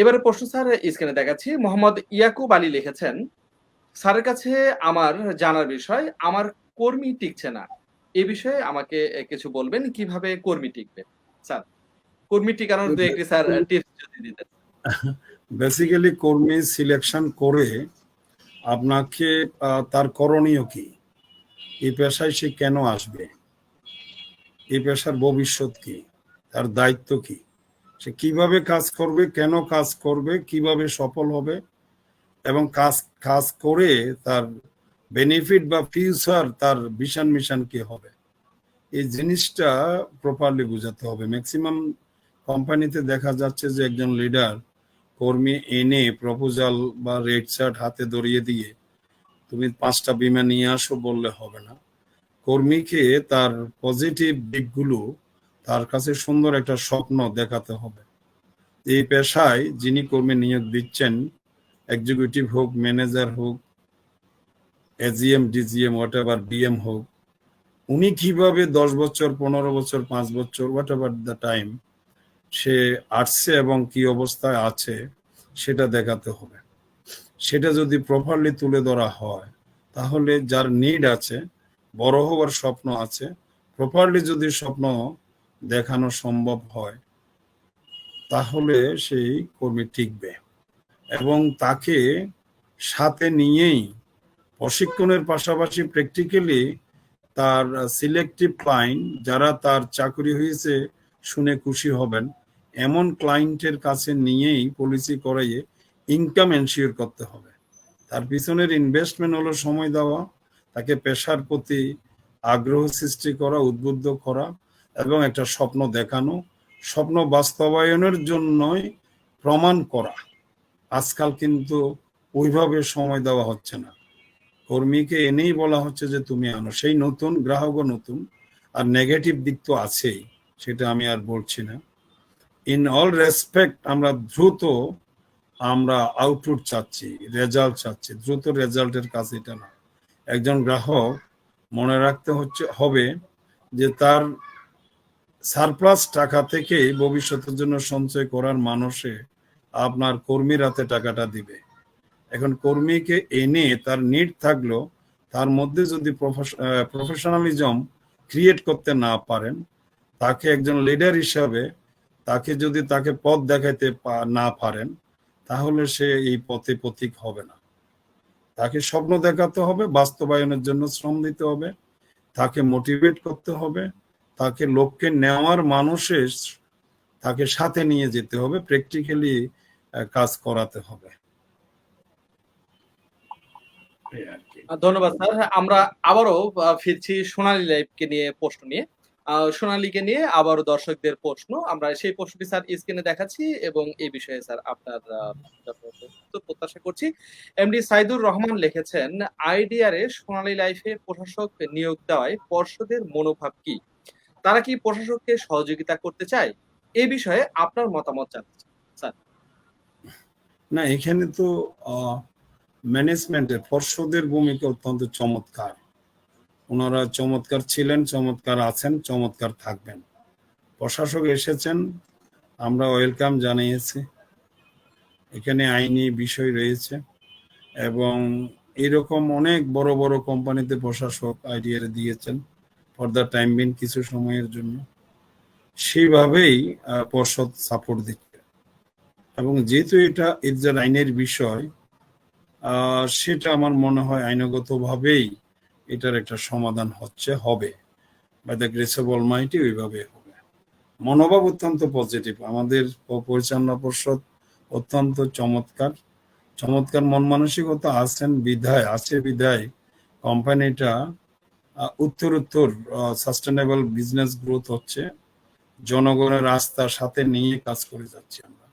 এবারে প্রশ্ন স্যার স্ক্রিনে দেখাচ্ছি। মোহাম্মদ ইয়াকুব আলী লিখেছেন, স্যারের কাছে আমার জানার বিষয়, আমার কর্মী টিকছে না। এ বিষয়ে আমাকে কিছু বলবেন, কীভাবে কর্মী টিকবে? স্যার, কর্মী টিকানোর দু একটি স্যার টিপস যদি দিতেন। বেসিক্যালি কর্মী সিলেকশন করে আপনাকে তার করণীয় কি? এই পেশায় সে কেন আসবে? এই পেশার ভবিষ্যৎ কি? তার দায়িত্ব কি? সে কীভাবে কাজ করবে, কেন কাজ করবে, কীভাবে সফল হবে এবং কাজ কাজ করে তার বেনিফিট বা ফিউচার তার ভিশন মিশন কি হবে? এই জিনিসটা প্রপারলি বোঝাতে হবে। ম্যাক্সিমাম কোম্পানিতে দেখা যাচ্ছে যে একজন লিডার কর্মী এনে প্রপোজাল বা রেড চার্ট হাতে ধরিয়ে দিয়ে, তুমি পাঁচটা বিমা নিয়ে আসো, বললে হবে না। কর্মীকে তার পজিটিভ দিকগুলো তার কাছে সুন্দর একটা স্বপ্ন দেখাতে হবে। এই পেশায় যিনি কর্মী নিয়োগ দিচ্ছেন এক্সিকিউটিভ হোক ম্যানেজার হোক AGM DGM whatever BM হোক, উনি কীভাবে দশ বছর, পনেরো বছর, পাঁচ বছর হোয়াট এভার দ্য টাইম সে আসছে এবং কি অবস্থায় আছে, সেটা দেখাতে হবে। সেটা যদি প্রপারলি তুলে ধরা হয়, তাহলে যার নিড আছে, বড় হওয়ার স্বপ্ন আছে প্রপারলি যদি স্বপ্ন দেখানো সম্ভব হয়, তাহলে সেই কর্মী টিকবে এবং তাকে সাথে নিয়েই প্রশিক্ষণের পাশাপাশি প্র্যাকটিক্যালি তার সিলেক্টিভ ক্লায়েন্ট যারা তার চাকরি হয়েছে শুনে খুশি হবেন, এমন ক্লায়েন্টের কাছে নিয়েই পলিসি করাইয়ে ইনকাম এনশিওর করতে হবে। তার পিছনের ইনভেস্টমেন্ট হলো সময় দেওয়া, তাকে পেশার প্রতি আগ্রহ সৃষ্টি করা, উদ্বুদ্ধ করা এবং একটা স্বপ্ন দেখানো, স্বপ্ন বাস্তবায়নের জন্যই প্রমাণ করা। আজকাল কিন্তু ওইভাবে সময় দেওয়া হচ্ছে না। কর্মীকে এনেই বলা হচ্ছে যে, তুমি আনো। সেই নতুন, গ্রাহকও নতুন, আর নেগেটিভ দিক তো আছেই, সেটা আমি আর বলছি না। ইন অল রেসপেক্ট আমরা দ্রুত আমরা আউটপুট চাচ্ছি রেজাল্ট চাচ্ছি। দ্রুত রেজাল্টের কাজ এটা না। একজন গ্রাহক মনে রাখতে হচ্ছে, হবে যে, তার সারপ্লাস টাকা থেকে ভবিষ্যতের জন্য সঞ্চয় করার মানুষে আপনার কর্মীর হাতে টাকাটা দিবে। এখন কর্মীকে এনে তার নিড থাকল, তার মধ্যে যদি প্রফেশনালিজম ক্রিয়েট করতে না পারেন, তাকে একজন লিডার হিসাবে তাকে যদি তাকে পথ দেখাইতে না পারেন, তাহলে সে এই পথে পথিক হবে না। তাকে স্বপ্ন দেখাতে হবে, বাস্তবায়নের জন্য শ্রম দিতে হবে, তাকে মোটিভেট করতে হবে তাকে লোককে নেওয়ার মানুষের তাকে সাথে নিয়ে যেতে হবে প্র্যাকটিক্যালি কাজ করাতে হবে। ধন্যবাদ স্যার। আমরা আবারও ফিরছি সোনালী লাইভকে নিয়ে প্রশ্ন নিয়ে। সোনালীকে নিয়ে আবারও দর্শকদের প্রশ্ন। আমরা সেই প্রশ্নটি স্যার স্ক্রিনে দেখাচ্ছি এবং এই বিষয়ে স্যার আপনার প্রত্যাশা করছি। এমডি সাইদুর রহমান লিখেছেন আইডিআরে সোনালী লাইফে প্রশাসক নিয়োগ দেওয়ায় পর্ষদের মনোভাব কি? তারা কি প্রশাসককে সহযোগিতা করতে চায়? এ বিষয়ে আপনার মতামত জানতে চাই। না, এখানে তো ম্যানেজমেন্টের পর্ষদের ভূমিকা অত্যন্ত চমৎকার। ওনারা চমৎকার ছিলেন, চমৎকার আছেন, চমৎকার থাকবেন। প্রশাসক এসেছেন, আমরা ওয়েলকাম জানিয়েছি। এখানে আইনি বিষয় রয়েছে এবং এরকম অনেক বড় বড় কোম্পানিতে প্রশাসক আইডিয়া দিয়েছেন। ফর দ্য টাইম বিন কিছু সময়ের জন্য, সেইভাবেই পর্ষদ সাপোর্ট দিচ্ছে। এবং যেহেতু এটা ইজার আইনের বিষয় সেটা আমার মনে হয় আইনগতভাবেই এটার একটা সমাধান হচ্ছে, হবে। By the grace of almighty ওইভাবে হবে। মনোভাব অত্যন্ত পজিটিভ আমাদের পরিচালনা পর্ষদ অত্যন্ত চমৎকার। চমৎকার মন মানসিকতা আছেন বিধায় আছে বিধায় কোম্পানিটা উত্তর উত্তর সাস্টেনেবল বিজনেস গ্রোথ হচ্ছে। জনগণের রাস্তার সাথে নিয়ে কাজ করে যাচ্ছি আমরা।